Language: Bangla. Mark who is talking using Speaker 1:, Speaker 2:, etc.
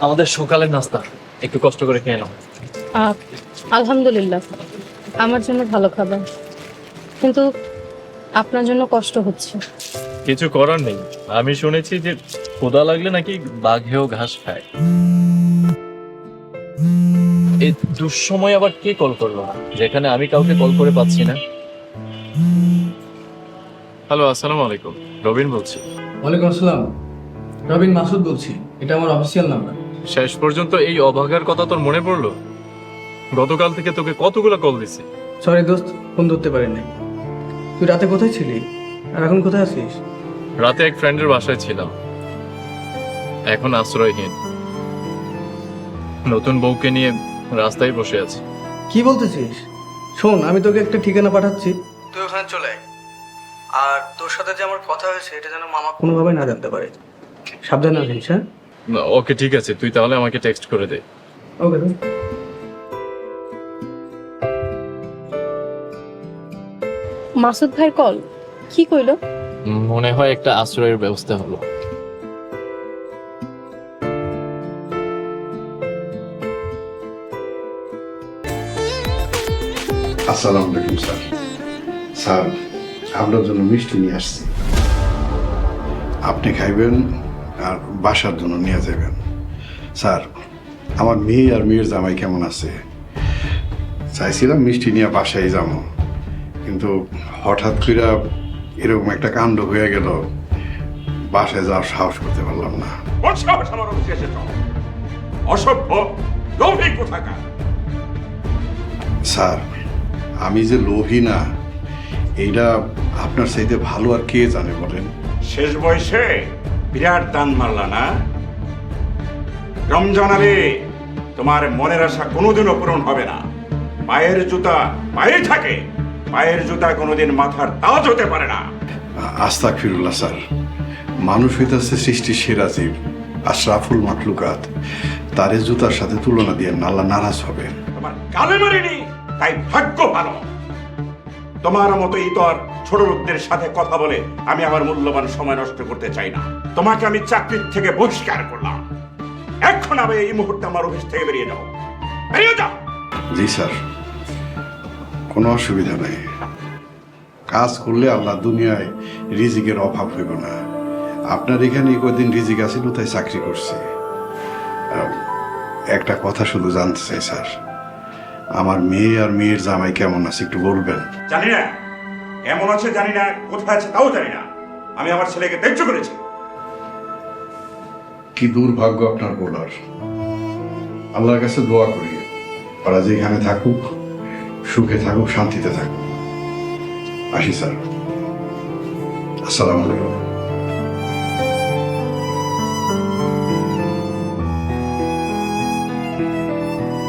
Speaker 1: আমাদের সকালের নাস্তা একটু কষ্ট করে খেয়ে নাও।
Speaker 2: আহ, আলহামদুলিল্লাহ আমার জন্য ভালো খাবার। কিন্তু আপনার জন্য কষ্ট হচ্ছে।
Speaker 1: কিছু করার নেই। আমি শুনেছি যে খোদা লাগলে নাকি বাঘেও ঘাস খায়। এই দুঃসময় আবার কে কল করল যেখানে আমি কাউকে কল করে পাচ্ছি না। হ্যালো আসসালামু আলাইকুম। রবিন বলছি।
Speaker 3: ওয়ালাইকুম আসসালাম। রবিন মাসুদ বলছি এটা আমার অফিসিয়াল নাম্বার
Speaker 1: শেষ পর্যন্ত এই অভাগার কথা তোর মনে পড়ল? গতকাল থেকে তোকে কতগুলো কল দিছি?
Speaker 3: সরি দোস্ত ফোন ধরতে পারি পারিনি। তুই রাতে কোথায় ছিলি? আর এখন কোথায় আছিস?
Speaker 1: রাতে এক ফ্রেন্ডের বাসায় ছিলাম। এখন আশ্রয়হীন। নতুন বউকে নিয়ে রাস্তায় বসে আছি।
Speaker 3: কি বলতেছিস? শোন আমি তোকে একটা ঠিকানা পাঠাচ্ছি। তুই ওখানে চলে আয়। আর তোর সাথে যে আমার কথা হয়েছে এটা যেন মামা কোনোভাবে না জানতে পারে। সাবধানে আছিস হ্যাঁ
Speaker 1: ওকে ঠিক আছে। তুই তাহলে আমাকে টেক্সট করে দে।
Speaker 3: ওকে
Speaker 2: মাসুদ ভাইয়ের কল? কি কইলো?
Speaker 1: মনে হয় একটা আশ্রয়ের ব্যবস্থা হলো।
Speaker 4: আসসালামু আলাইকুম স্যার। স্যার আপনার জন্য মিষ্টি নিয়ে আসছি। আপনি খাইবেন? আর বাসার জন্য নিয়ে যাবেন। স্যার আমার মেয়ে আর মেয়ের জামাই কেমন আছে? চাইছিলাম মিষ্টি নিয়ে বাসায় যাব কিন্তু হঠাৎ করে এরকম একটা কাণ্ড হয়ে গেল বাসায় যাওয়ার সাহস করতে পারলাম না।
Speaker 5: অসভ্য
Speaker 4: স্যার আমি যে লোভী না এইটা আপনার চাইতে ভালো আর কে জানে বলেন?
Speaker 5: শেষ বয়সে বিরাট দান মারলা না? রমজান আলী তোমার মনের আশা কোনোদিনও পূরণ হবে না। পায়ের জুতা পায়ে থাকে পায়ের জুতা কোনোদিন মাথার তাজ হতে পারে না।
Speaker 4: আস্তাক ফিরুল্লাহ স্যার মানুষ হইতেছে সৃষ্টির সেরা জীব আশরাফুল মাকলুকাত তারে জুতার সাথে তুলনা দিয়ে নাল্লা নারাজ হবে।
Speaker 5: তোমার গালে মারিনি তাই ভাগ্য ভালো। তোমার মতো ইতর ছোট লোকদের সাথে কথা বলে আমি আমার মূল্যবান সময় নষ্ট করতে চাই না। তোমাকে আমি চাকরির থেকে বহিষ্কার করলাম। এখন আমি এই মুহূর্তে আমার অফিস থেকে বেরিয়ে যাও। বেরিয়ে যাও!
Speaker 4: জি, স্যার। কোনো অসুবিধা নেই। কাজ করলে আল্লাহ দুনিয়ায় রিজিকের অভাব হইব না। আপনার এখানে কদিন রিজিক আছিল, তাই চাকরি করছি। একটা কথা শুধু জানতে চাই, স্যার। আমার মেয়ে আর মেয়ের জামাই কেমন আছে একটু বলবেন?
Speaker 5: জানি না। কেমন আছে জানি না কোথায় আছে তাও জানি না। আমি আমার ছেলেকে ত্যায্য করেছি।
Speaker 4: কি দুর্ভাগ্য আপনার বলার। আল্লাহর কাছে দোয়া করি ওরা যেখানে থাকুক সুখে থাকুক শান্তিতে থাকুক। আসি স্যার। আসসালামু আলাইকুম।